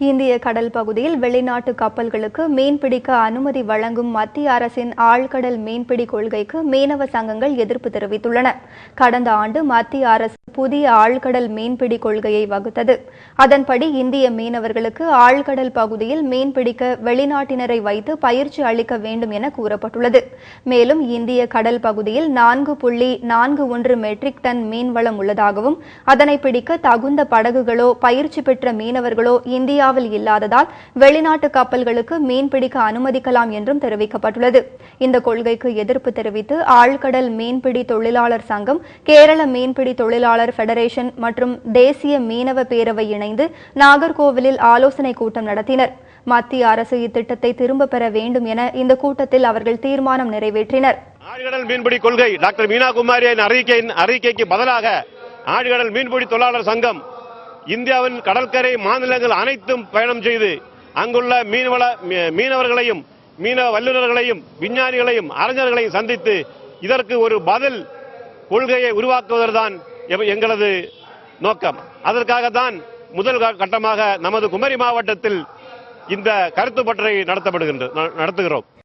இந்திய கடல் பகுதியில் வெளிநாட்டு கப்பல்களுக்கு மீன்பிடிக்க அனுமதி வழங்கும் மத்திய அரசின் ஆழ்கடல் மீன்பிடி கொள்கைக்கு மீனவ சங்கங்கள் எதிர்ப்பு தெரிவித்துள்ளன. கடந்த ஆண்டு மத்திய அரசு புதிய ஆழ்கடல் மீன்பிடி கொள்கையை வகுத்தது. அதன்படி இந்திய மீனவர்களுக்கு ஆழ்கடல் பகுதியில் மீன்பிடிக்க வெளிநாட்டினரை வைத்து பயிற்சி அளிக்க வேண்டும் என கூறப்பட்டுள்ளது. மேலும் இந்திய கடல் பகுதியில் நான்கு புள்ளி நான்கு ஒன்று மெட்ரிக் டன் மீன்வளம் உள்ளதாகவும் அதனை பிடிக்க தகுந்த படகுகளோ பயிற்சி பெற்ற மீனவர்களோ இந்தியாவில் இல்லாததால் வெளிநாட்டு கப்பல்களுக்கு மீன்பிடிக்க அனுமதிக்கலாம் என்றும் தெரிவிக்கப்பட்டுள்ளது. இந்த கொள்கைக்கு எதிர்ப்பு தெரிவித்து ஆழ்கடல் மீன்பிடி தொழிலாளர் சங்கம் கேரள மீன்பிடி தொழிலாளர் மீனவர் ஃபெடரேஷன் மற்றும் தேசிய மீனவ பேரவை இணைந்து நாகர்கோவிலில் ஆலோசனை கூட்டம் நடத்தினர். மத்திய அரசு இத்திட்டத்தை திரும்ப பெற வேண்டும் என இந்த கூட்டத்தில் அவர்கள் தீர்மானம் நிறைவேற்றினர். ஆழ்கடல் மீன்பிடி கொள்கை டாக்டர் மீனா குமாரியின் அறிக்கையின் அறிக்கைக்கு பதிலாக ஆழ்கடல் மீன்பிடி தொழிலாளர் சங்கம் இந்தியாவின் கடற்கரை மாநிலங்கள் அனைத்தும் பயணம் செய்து அங்குள்ள மீன்வள மீனவர்களையும் மீனவ வல்லுநர்களையும் விஞ்ஞானிகளையும் அறிஞர்களையும் சந்தித்து இதற்கு ஒரு பதில் கொள்கையை உருவாக்குவதுதான் எங்களது நோக்கம். அதற்காகத்தான் முதல் கட்டமாக நமது குமரி மாவட்டத்தில் இந்த கருத்து பற்றை நடத்தப்படுகின்ற நடத்துகிறோம்.